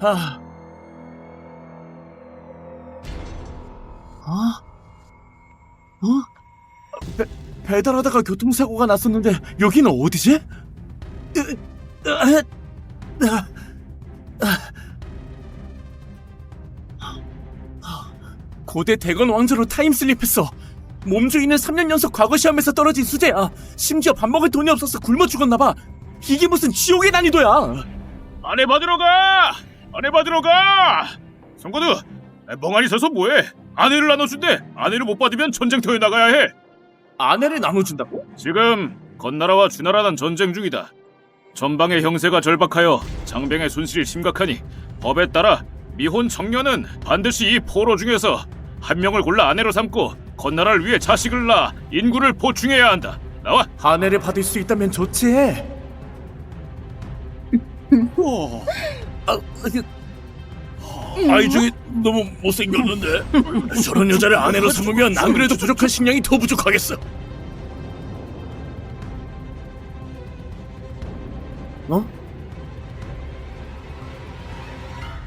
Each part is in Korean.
아. 아? 어? 배, 배달하다가 교통사고가 났었는데 여기는 어디지? 고대 대건 왕조로 타임슬립했어. 몸주인은 3년 연속 과거 시험에서 떨어진 수재야. 심지어 밥 먹을 돈이 없어서 굶어 죽었나봐. 이게 무슨 지옥의 난이도야. 아내 받으러 가! 아내 받으러 가! 성건우, 멍하니 서서 뭐해? 아내를 나눠준대. 아내를 못 받으면 전쟁터에 나가야 해. 아내를 나눠준다고? 지금 건나라와 주나라는 전쟁 중이다. 전방의 형세가 절박하여 장병의 손실이 심각하니 법에 따라 미혼 청년은 반드시 이 포로 중에서 한 명을 골라 아내로 삼고 건나라를 위해 자식을 낳아 인구를 보충해야 한다. 나와. 아내를 받을 수 있다면 좋지. 어. 아, 아이 중에 너무 못생겼는데 저런 여자를 아내로 삼으면 안 그래도 부족한 식량이 더 부족하겠어. 어?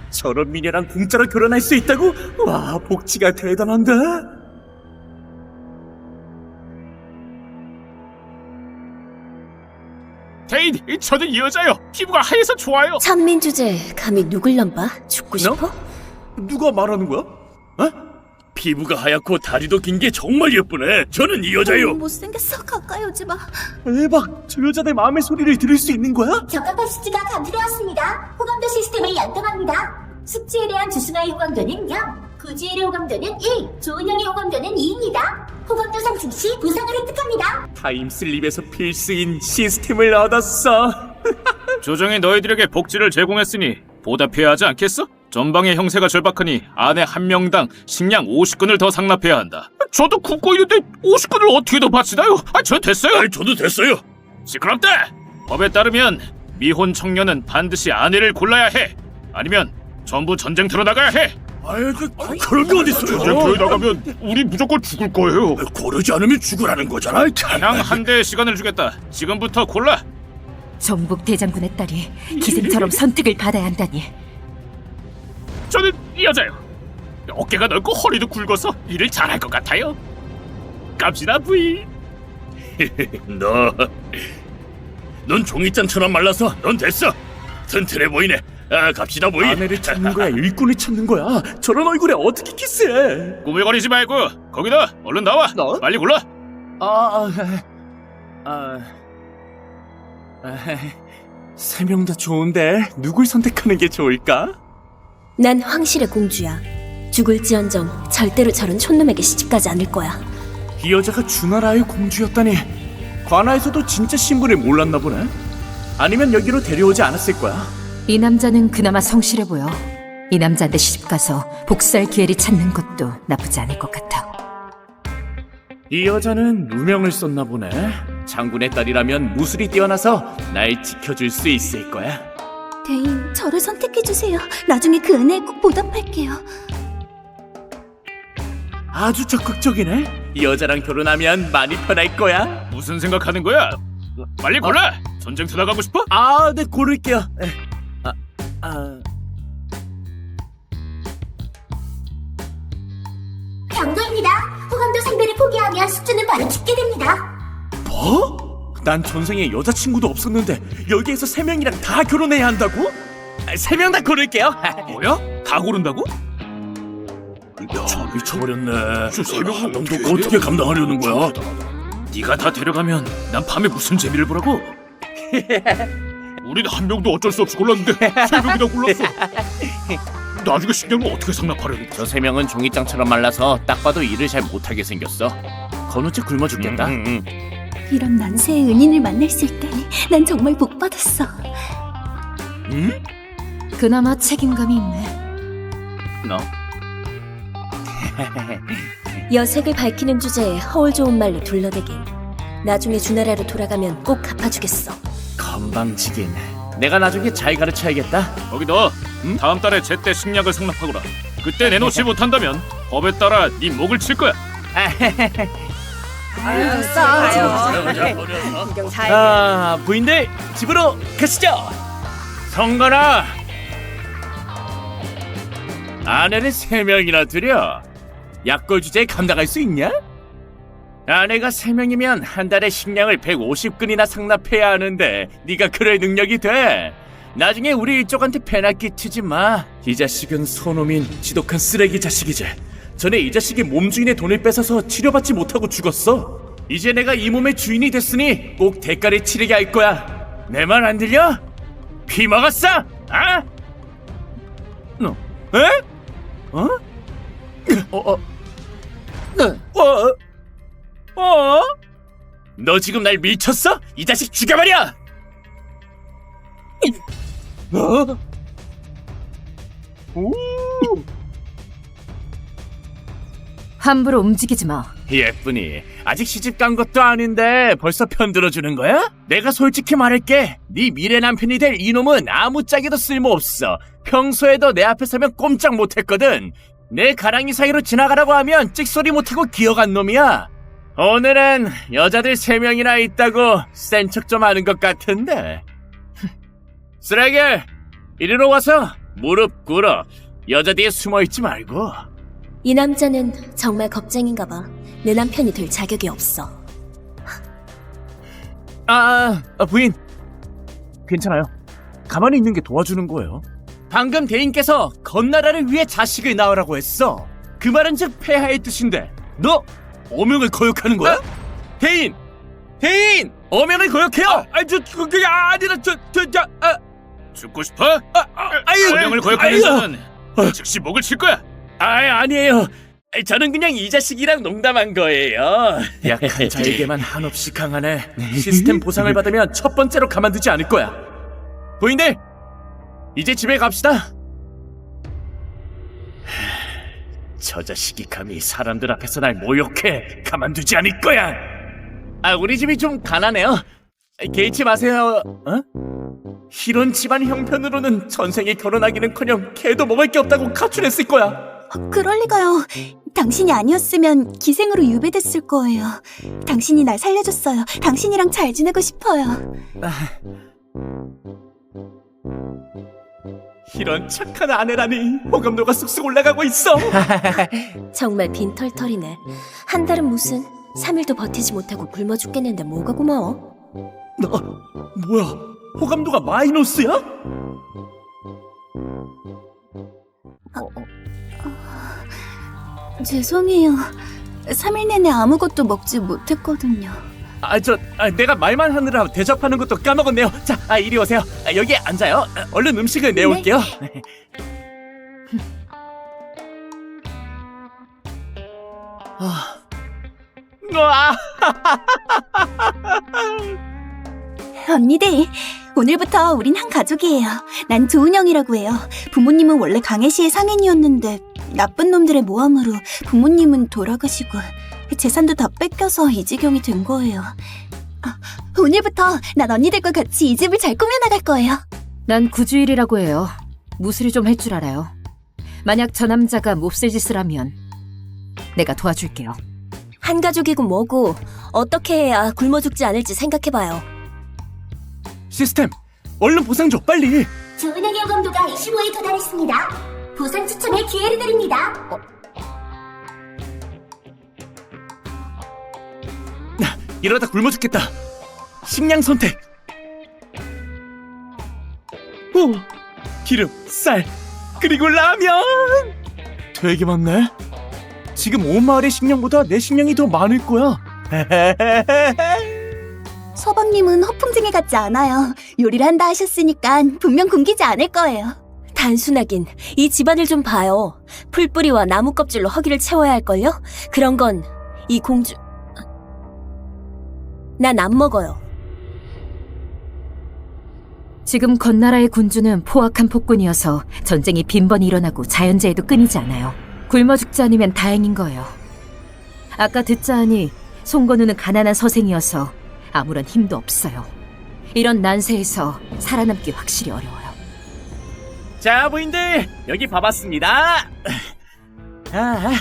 저런 미녀랑 공짜로 결혼할 수 있다고? 와 복지가 대단한데? 대인, 저는 이 여자요. 피부가 하얘서 좋아요. 천민 주제 감히 누굴 넘봐? 죽고 너? 싶어? 누가 말하는 거야? 어? 피부가 하얗고 다리도 긴 게 정말 예쁘네. 저는 이 음, 못생겼어 가까이 오지 마 대박! 저 여자 내 마음의 소리를 들을 수 있는 거야? 적합한 수치가 감지되었습니다. 호감도 시스템을 연동합니다. 숙지에 대한 주승아의 호감도는 0, 구지엘의 호감도는 1, 조은영의 호감도는 2입니다. 호감도 상승 시 부상을 획득합니다. 타임슬립에서 필수인 시스템을 얻었어. 조정이 너희들에게 복지를 제공했으니 보답해야 하지 않겠어? 전방의 형세가 절박하니 아내 한 명당 식량 50근을 더 상납해야 한다. 저도 굶고 있는데 50근을 어떻게 더 바치나요? 아, 저 됐어요. 저도 됐어요. 시끄럽다. 법에 따르면 미혼 청년은 반드시 아내를 골라야 해. 아니면 전부 전쟁터로 나가야 해. 아유, 그, 그런 게 어딨어요? 나가면 우리 무조건 죽을 거예요. 고르지 않으면 죽으라는 거잖아. 그냥 한 대의 시간을 주겠다. 지금부터 골라. 정복 대장군의 딸이 기생처럼 선택을 받아야 한다니 저는 이 여자요. 어깨가 넓고 허리도 굵어서 일을 잘할 것 같아요. 갑시다 부인. 너, 넌 종이장처럼 말라서 넌 됐어. 튼튼해 보이네. 아, 갑시다 보이. 아내를 찾는 거야, 일꾼을 찾는 거야. 저런 얼굴에 어떻게 키스해? 꾸물거리지 말고 거기다 얼른 나와. 너? 빨리 골라. 아, 아, 아, 아, 세명 다 좋은데 누굴 선택하는 게 좋을까? 난 황실의 공주야 죽을지언정 절대로 저런 촌놈에게 시집가지 않을 거야 이 여자가 주나라의 공주였다니 관아에서도 진짜 신분을 몰랐나 보네. 아니면 여기로 데려오지 않았을 거야. 이 남자는 그나마 성실해 보여 이 남자한테 시집가서 복수할 기회를 찾는 것도 나쁘지 않을 것 같아 이 여자는 누명을 썼나 보네. 장군의 딸이라면 무술이 뛰어나서 날 지켜줄 수 있을 거야. 대인 저를 선택해주세요 나중에 그 은혜에 꼭 보답할게요 아주 적극적이네. 이 여자랑 결혼하면 많이 편할 거야. 무슨 생각하는 거야? 빨리 골라. 전쟁터 나가고 싶어? 아, 네 고를게요. 에, 아, 아, 경고입니다. 호감도 상대를 포기하면 숙주는 바로 죽게 됩니다. 뭐? 난 전생에 여자친구도 없었는데 여기에서 세 명이랑 다 결혼해야 한다고? 세 명 다 고를게요. 뭐야? 다 고른다고? 야, 미쳐버렸네. 세 명은 너 어떻게 어떻게 감당하려는 거야? 네가 다 데려가면 난 밤에 무슨 재미를 보라고? 우린 한 명도 어쩔 수 없이 골랐는데 세 명이나 골랐어. 나중에 식량을 어떻게 상납하려는 거야? 저세 명은 종이장처럼 말라서 딱 봐도 일을 잘 못하게 생겼어. 건우째 굶어 죽겠다. 이런 난세의 은인을 만날 수 있다니 난 정말 복 받았어 응? 그나마 책임감이 있네 너? 여색을 밝히는 주제에 허울 좋은 말로 둘러대긴 나중에 주나라로 돌아가면 꼭 갚아주겠어 건방지긴. 내가 나중에 잘 가르쳐야겠다. 거기 너 다음 달에 제때 식량을 상납하거라. 그때 내놓지 못한다면 법에 따라 네 목을 칠 거야. 아, 부인들 집으로 가시죠. 성건아, 아내를 세 명이나 들여 약골 주제에 감당할 수 있냐? 아내가 세 명이면 한 달에 식량을 150근이나 상납해야 하는데 네가 그럴 능력이 돼? 나중에 우리 일족한테 배나 끼치지 마. 이 자식은 소놈인 지독한 쓰레기 자식이지. 전에 이 자식이 몸 주인의 돈을 뺏어서 치료받지 못하고 죽었어. 이제 내가 이 몸의 주인이 됐으니 꼭 대가를 치르게 할 거야. 내 말 안 들려? 피 먹었어? 아? 너? 에? 어? 어? 어? 어? 어? 너 지금 날 미쳤어? 이 자식 죽여버려! 어? 오! 함부로 움직이지 마. 예쁘니 아직 시집 간 것도 아닌데 벌써 편들어 주는 거야? 내가 솔직히 말할게 네 미래 남편이 될 이놈은 아무짝에도 쓸모없어 평소에도 내 앞에 서면 꼼짝 못했거든 내 가랑이 사이로 지나가라고 하면 찍소리 못하고 기어간 놈이야 오늘은 여자들 세 명이나 있다고 센 척 좀 하는 것 같은데 쓰레기 이리로 와서 무릎 꿇어 여자 뒤에 숨어 있지 말고 이 남자는 정말 겁쟁인가 봐. 내 남편이 될 자격이 없어. 아, 아, 부인. 괜찮아요. 가만히 있는 게 도와주는 거예요. 방금 대인께서 건나라를 위해 자식을 낳으라고 했어. 그 말은 즉 폐하의 뜻인데 너 어명을 거역하는 거야? 대인! 대인! 어명을 거역해요! 아, 저 그게 아니라 저저저 아, 죽고 싶어? 아유, 소명을 거역하는 아유. 자는 즉시 목을 칠 거야. 아, 아니에요. 저는 그냥 이 자식이랑 농담한 거예요. 약한 자에게만 한없이 강하네. 시스템 보상을 받으면 첫 번째로 가만두지 않을 거야. 부인들, 이제 집에 갑시다. 저 자식이 감히 사람들 앞에서 날 모욕해 가만두지 않을 거야. 아, 우리 집이 좀 가난해요. 개의치 마세요. 어? 이런 집안 형편으로는 전생에 결혼하기는커녕 개도 먹을 게 없다고 가출했을 거야. 그럴 리가요. 당신이 아니었으면 기생으로 유배됐을 거예요. 당신이 날 살려줬어요. 당신이랑 잘 지내고 싶어요. 이런 착한 아내라니 호감도가 쑥쑥 올라가고 있어 정말 빈털털이네. 한 달은 무슨 3일도 버티지 못하고 굶어 죽겠는데 뭐가 고마워? 너 뭐야 호감도가 마이너스야? 죄송해요. 3일 내내 아무것도 먹지 못했거든요. 아 저 아, 내가 말만 하느라 대접하는 것도 까먹었네요. 자 아, 이리 오세요. 아, 여기 앉아요. 아, 얼른 음식을 내올게요. 아, 와, 언니들, 오늘부터 우린 한 가족이에요. 난 조은영이라고 해요. 부모님은 원래 강해시의 상인이었는데 나쁜 놈들의 모함으로 부모님은 돌아가시고 재산도 다 뺏겨서 이 지경이 된 거예요. 아, 오늘부터 난 언니들과 같이 이 집을 잘 꾸며나갈 거예요. 난 구주일이라고 해요. 무술이 좀 할 줄 알아요. 만약 저 남자가 몹쓸 짓을 하면 내가 도와줄게요. 한 가족이고 뭐고 어떻게 해야 굶어 죽지 않을지 생각해봐요. 시스템 얼른 보상 줘 빨리 조은영의 호감도가 25에 도달했습니다. 보상 추첨의 기회를 드립니다. 이러다 굶어 죽겠다. 식량 선택. 오, 기름, 쌀, 그리고 라면. 되게 많네. 지금 온 마을의 식량보다 내 식량이 더 많을 거야. 서방님은 허풍쟁이 같지 않아요. 요리를 한다 하셨으니까 분명 굶기지 않을 거예요. 단순하긴 이 집안을 좀 봐요. 풀뿌리와 나무 껍질로 허기를 채워야 할걸요? 그런 건 이 공주... 난 안 먹어요. 지금 건나라의 군주는 포악한 폭군이어서 전쟁이 빈번히 일어나고 자연재해도 끊이지 않아요. 굶어 죽지 않으면 다행인 거예요. 아까 듣자 하니 송건우는 가난한 서생이어서 아무런 힘도 없어요. 이런 난세에서 살아남기 확실히 어려워요. 자, 부인들 여기 봐봤습니다. 아,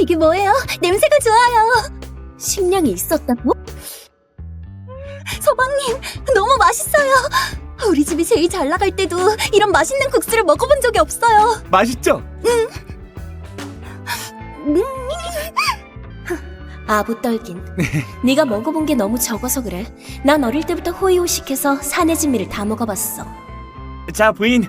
이게 뭐예요? 냄새가 좋아요. 식량이 있었다고? 서방님, 너무 맛있어요. 우리 집이 제일 잘 나갈 때도 이런 맛있는 국수를 먹어본 적이 없어요. 맛있죠? 아부 떨긴. 네가 먹어본 게 너무 적어서 그래. 난 어릴 때부터 호의호식해서 산의 진미를 다 먹어봤어. 자 부인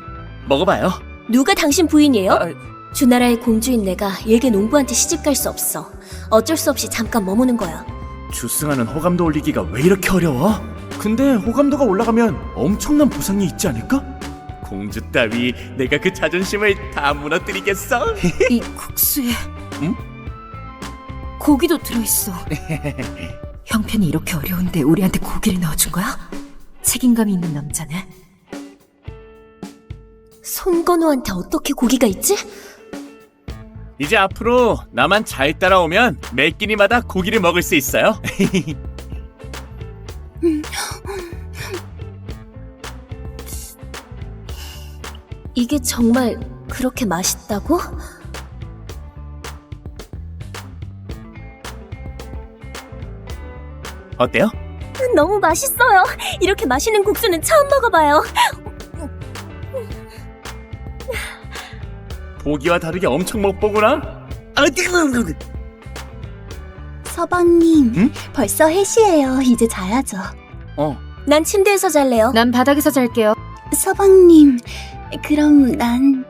먹어봐요. 누가 당신 부인이에요? 아, 주나라의 공주인 내가 일개 농부한테 시집 갈 수 없어. 어쩔 수 없이 잠깐 머무는 거야. 주승하는 호감도 올리기가 왜 이렇게 어려워? 근데 호감도가 올라가면 엄청난 보상이 있지 않을까? 공주 따위 내가 그 자존심을 다 무너뜨리겠어? 이 국수에 응? 고기도 들어있어. 형편이 이렇게 어려운데 우리한테 고기를 넣어준 거야? 책임감이 있는 남자네. 손건우한테 어떻게 고기가 있지? 이제 앞으로 나만 잘 따라오면 매 끼니마다 고기를 먹을 수 있어요. 이게 정말 그렇게 맛있다고? 어때요? 너무 맛있어요. 이렇게 맛있는 국수는 처음 먹어봐요. 보기와 다르게 엄청 먹보구나. 아, 뜨거워. 서방님, 응? 벌써 해시예요. 이제 자야죠. 어, 난 침대에서 잘래요. 난 바닥에서 잘게요. 서방님, 그럼 난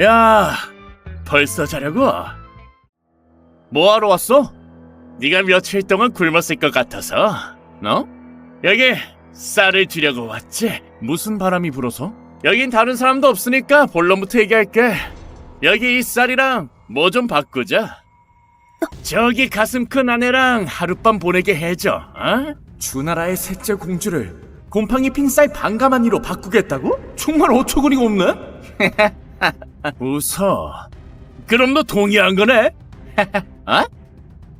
야, 벌써 자려고? 뭐하러 왔어? 네가 며칠 동안 굶었을 것 같아서. 너? 여기 쌀을 주려고 왔지? 무슨 바람이 불어서? 여긴 다른 사람도 없으니까 본론부터 얘기할게. 여기 이 쌀이랑 뭐 좀 바꾸자. 저기 가슴 큰 아내랑 하룻밤 보내게 해줘. 어? 주나라의 셋째 공주를 곰팡이 핀 쌀 반가마니로 바꾸겠다고? 정말 어처구니가 없네. 웃어. 그럼 너 동의한 거네? 어?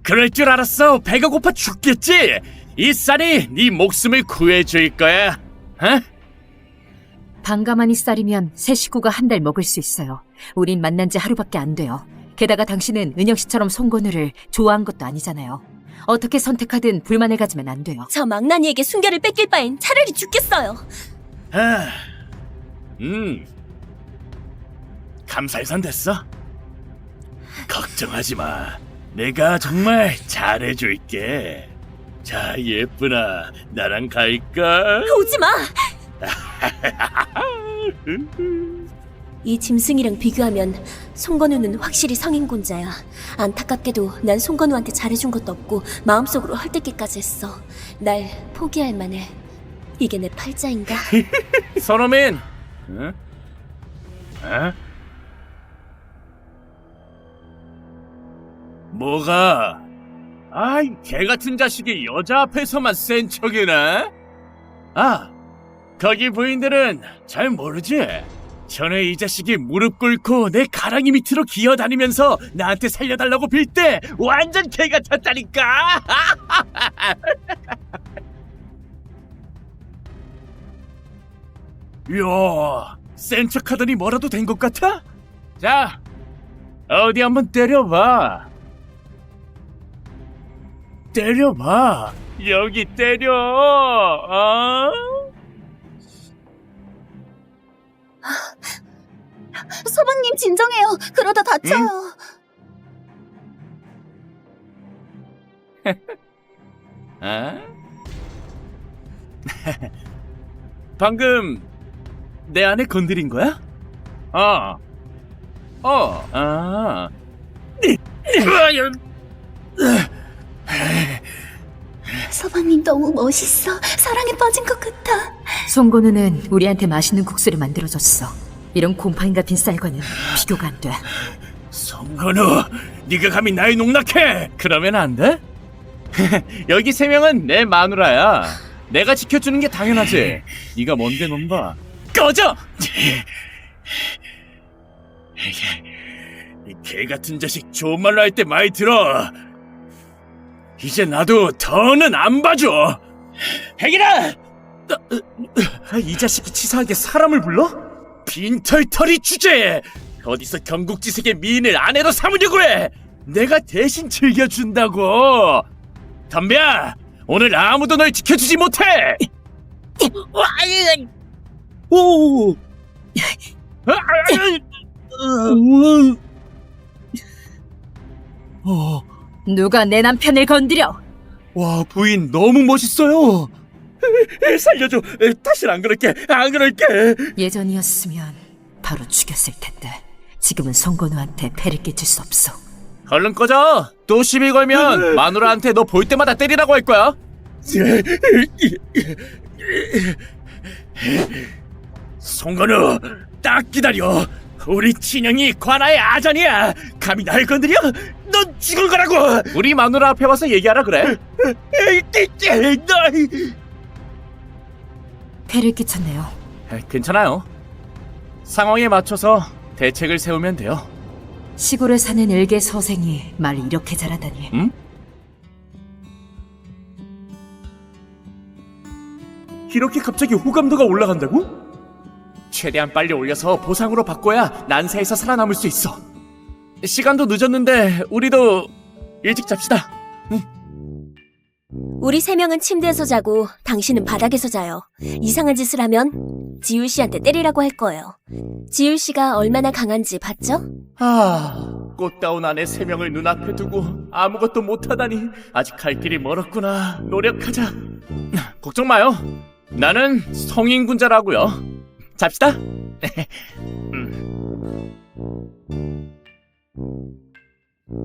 그럴 줄 알았어. 배가 고파 죽겠지. 이 쌀이 네 목숨을 구해줄 거야. 어? 반가마니 쌀이면 새 식구가 한 달 먹을 수 있어요. 우린 만난 지 하루밖에 안 돼요. 게다가 당신은 은영 씨처럼 송건우를 좋아한 것도 아니잖아요. 어떻게 선택하든 불만을 가지면 안 돼요. 저 망나니에게 순결을 뺏길 바엔 차라리 죽겠어요. 아, 음. 감살산 됐어. 걱정하지 마. 내가 정말 잘해줄게. 자, 예쁘나, 나랑 갈까? 오지 마. 이 짐승이랑 비교하면 송건우는 확실히 성인곤자야. 안타깝게도 난 송건우한테 잘해준 것도 없고 마음속으로 헐뜯기까지 했어. 날 포기할 만해. 이게 내 팔자인가? 선호민. 응? 어? 뭐가? 아이, 개 같은 자식이 여자 앞에서만 센 척이네? 아, 거기 부인들은 잘 모르지? 전에 이 자식이 무릎 꿇고 내 가랑이 밑으로 기어다니면서 나한테 살려달라고 빌 때 완전 개 같았다니까! 이야, 센 척하더니 뭐라도 된 것 같아? 자, 어디 한번 때려봐. 때려봐. 여기 때려. 어? 서방님 진정해요. 그러다 다쳐요. 어? 방금 내 안에 건드린 거야? 어. 어. 아. 서방님 너무 멋있어. 사랑에 빠진 것 같아. 송건우는 우리한테 맛있는 국수를 만들어줬어. 이런 곰팡이 같은 쌀과는 비교가 안 돼. 성건우, 네가 감히 나의 농락해? 그러면 안 돼? 여기 세 명은 내 마누라야. 내가 지켜주는 게 당연하지. 네가 뭔데 놈봐. 꺼져! 이개 같은 자식 좋은 말로 할 때 많이 들어. 이제 나도 더는 안 봐줘. 백이라! 이 자식이 치사하게 사람을 불러? 빈털터리 주제에 어디서 경국지색의 미인을 아내로 삼으려고 해? 내가 대신 즐겨준다고. 담배야, 오늘 아무도 널 지켜주지 못해. 오. 아, 아, 아. 어, 누가 내 남편을 건드려? 와 부인 너무 멋있어요. 살려줘. 다신 안 그럴게. 안 그럴게. 예전이었으면 바로 죽였을 텐데 지금은 송건우한테 패를 끼칠 수 없어. 얼른 꺼져. 또 시비 걸면 마누라한테 너 볼 때마다 때리라고 할 거야. 송건우, 딱 기다려. 우리 친형이 관아의 아전이야. 감히 날 건드려? 넌 죽을 거라고. 우리 마누라 앞에 와서 얘기하라 그래. 패를 끼쳤네요. 괜찮아요. 상황에 맞춰서 대책을 세우면 돼요. 시골에 사는 일개 서생이 말 이렇게 잘하다니. 응? 이렇게 갑자기 호감도가 올라간다고? 최대한 빨리 올려서 보상으로 바꿔야 난세에서 살아남을 수 있어. 시간도 늦었는데 우리도 일찍 잡시다. 우리 세 명은 침대에서 자고 당신은 바닥에서 자요. 이상한 짓을 하면 지율 씨한테 때리라고 할 거예요. 지율 씨가 얼마나 강한지 봤죠? 아, 꽃다운 아내 세 명을 눈앞에 두고 아무것도 못하다니 아직 갈 길이 멀었구나. 노력하자. 걱정 마요. 나는 성인군자라고요. 잡시다.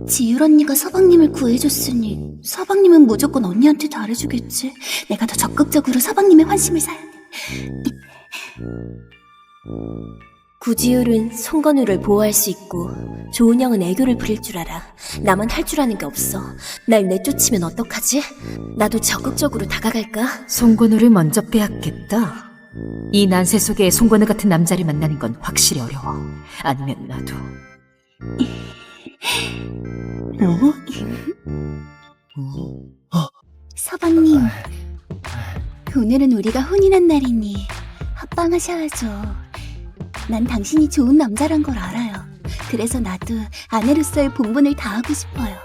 지율 언니가 서방님을 구해줬으니 서방님은 무조건 언니한테 잘해주겠지. 내가 더 적극적으로 서방님의 환심을 사야 돼. 구지율은 송건우를 보호할 수 있고 조은영은 애교를 부릴 줄 알아. 나만 할 줄 아는 게 없어. 날 내쫓으면 어떡하지? 나도 적극적으로 다가갈까? 송건우를 먼저 빼앗겠다. 이 난세 속에 송건우 같은 남자를 만나는 건 확실히 어려워. 아니면 나도. 서방님, 오늘은 우리가 혼인한 날이니 합방하셔야죠. 난 당신이 좋은 남자란 걸 알아요. 그래서 나도 아내로서의 본분을 다하고 싶어요.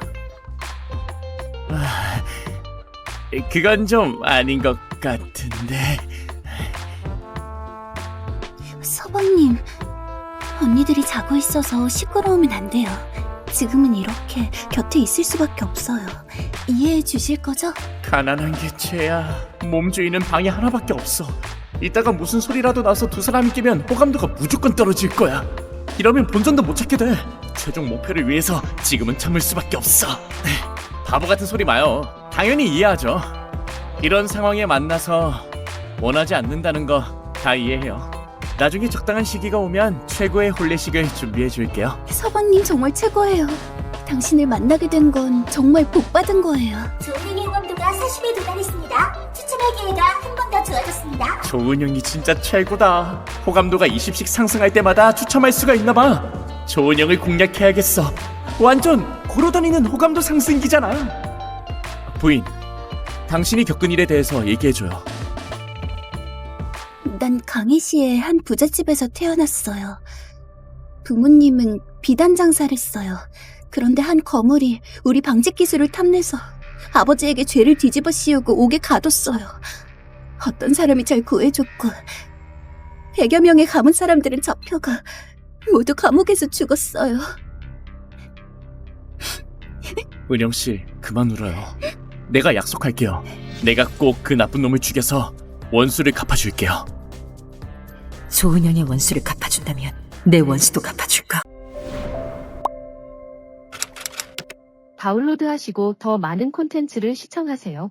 그건 좀 아닌 것 같은데. 서방님, 언니들이 자고 있어서 시끄러우면 안 돼요. 지금은 이렇게 곁에 있을 수밖에 없어요. 이해해 주실 거죠? 가난한 게 죄야. 몸주인은 방이 하나밖에 없어. 이따가 무슨 소리라도 나서 두 사람이 끼면 호감도가 무조건 떨어질 거야. 이러면 본전도 못 찾게 돼. 최종 목표를 위해서 지금은 참을 수밖에 없어. 바보 같은 소리 마요. 당연히 이해하죠. 이런 상황에 만나서 원하지 않는다는 거 다 이해해요. 나중에 적당한 시기가 오면 최고의 혼례식을 준비해 줄게요. 서방님 정말 최고예요. 당신을 만나게 된 건 정말 복 받은 거예요. 조은영의 호감도가 40에 도달했습니다. 추첨할 기회가 한 번 더 주어졌습니다. 조은영이 진짜 최고다. 호감도가 20씩 상승할 때마다 추첨할 수가 있나 봐. 조은영을 공략해야겠어. 완전 걸어다니는 호감도 상승기잖아. 부인, 당신이 겪은 일에 대해서 얘기해줘요. 난 강해시의 한 부잣집에서 태어났어요. 부모님은 비단 장사를 했어요. 그런데 한 거물이 우리 방직 기술을 탐내서 아버지에게 죄를 뒤집어 씌우고 옥에 가뒀어요. 어떤 사람이 잘 구해줬고 100여 명의 가문 사람들은 잡혀가 모두 감옥에서 죽었어요. 은영 씨, 그만 울어요. 내가 약속할게요. 내가 꼭 그 나쁜 놈을 죽여서 원수를 갚아줄게요. 조은영의 원수를 갚아준다면 내 원수도 갚아줄까? 다운로드하시고 더 많은 콘텐츠를 시청하세요.